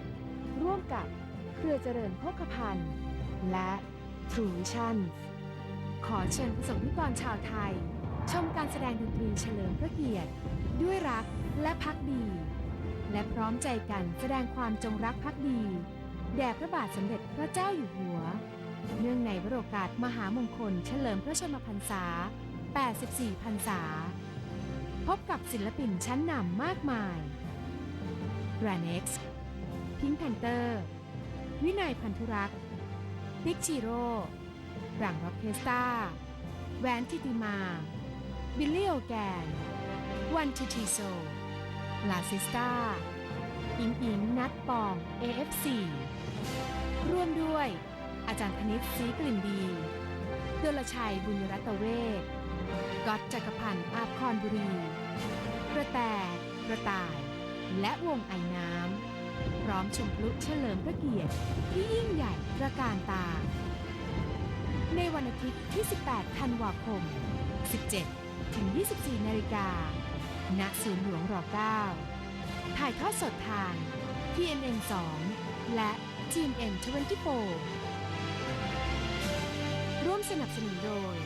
9 ร่วมกับเครือเจริญโภคภัณฑ์ และ True Vision ขอเชิญประสบนิกรชาวไทย ชมการแสดงดนตรีเฉลิมพระเกียรติ ด้วยรักและพักดี และพร้อมใจกันแสดงความจงรักภักดี แด่พระบาทสมเด็จพระเจ้าอยู่หัว เนื่องในวโรกาสมหามงคลเฉลิมพระชนมพรรษา 84 พรรษา พบกับศิลปินชั้นนำมากมาย r a n e x พิงค์แพนเตอร์ วินัยพันธุรักษ์พิกชิโร่รังร็อกเคสตาแหวนทิติมา บิลลี่โอแกน วันทิติโซ ลาซิสตาอิงอิงนัดปอง AFC ร่วมด้วย อาจารย์ธนิตศรีกลิ่นดีดลชัยบุญรัตเวศก๊อตจักรพันธ์อาภรณ์บุรี กระแตกระต่าย และวงไอน้ำพร้อมชมพลุเฉลิมพระเกียรติที่ยิ่งใหญ่ตระการตา ในวันอาทิตย์ที่ 18 ธันวาคม 17 ถึง 24 นาฬิกา ณ ศูนย์หลวงร9ถ่ายทอดสดทาง TNN 2 และ TNN 24ร่วมสนับสนุนโดย